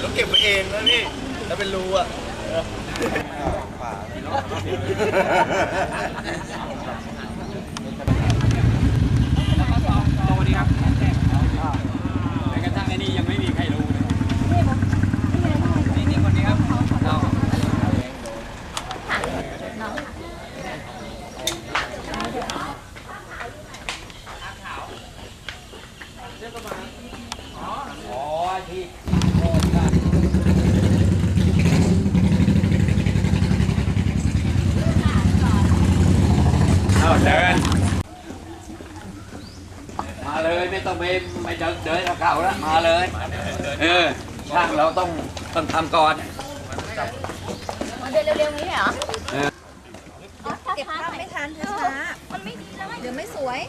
เราเก็บไว้เองนะพี่แล้วเป็นรูอะป่า อ๋อที่เอาเดิน มาเลยไม่ต้องไปไม่เดินเดินกับเขาแล้วมาเลย เออช่างเราต้องต้องทำก่อนเดินเร็วๆนี้เหรอเออเก็บภาพไม่ทันช้ามันไม่ดีแล้วเดี๋ยวไม่สวย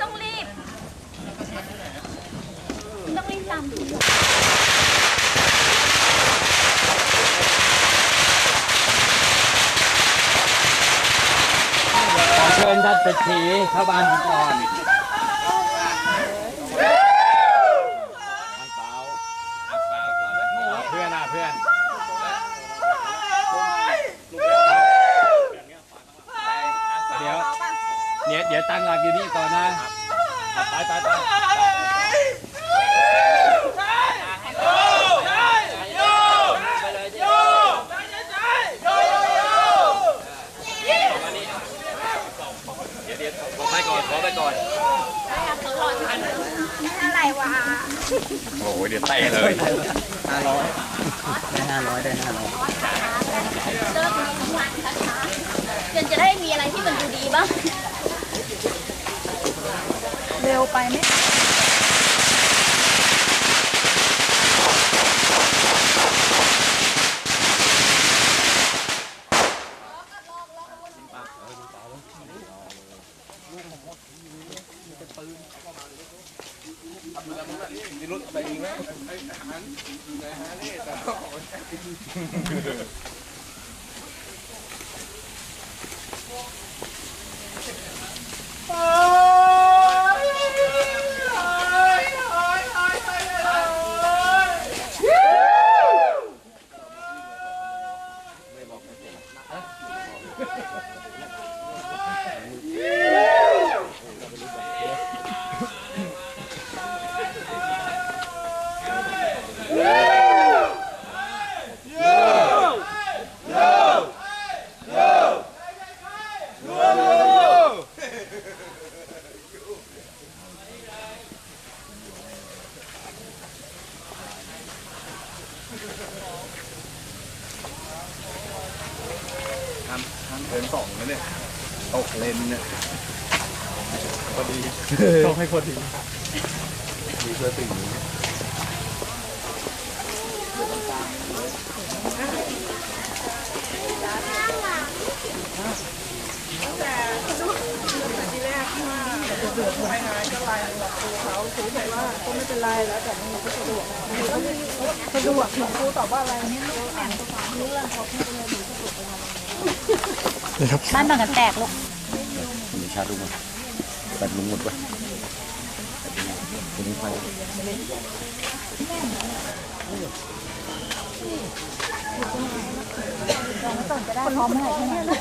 ต้องรีบ ต้องรีบตามดูขอเชิญท่านเศรษฐีเข้าบ้านผมก่อนเพื่อนอะเพื่อน เดี๋ยว เดี๋ยวเดี๋ยวตั้งหลักอยู่นี่ก่อนนะ ไปไปไปไปก่ อนขอไปก่อนอะไรวะโอ้โหเดี๋ยวเตะเลยเลิกทั้งวันช้าๆจนจะได้มีอะไรที่มันดูดีบ้าง เร็วไปไหม เดินสองแล้วเนี่ยตกเลนเนี่ยพอดีต้องให้พอดีดีเพื่อสิ่งนี้ บ้านบางกันแตกลูกมีชาดูมาตัดลุงหมดไปทีนี้ไปคนพร้อมเมื่อไหร่ใช่ไหม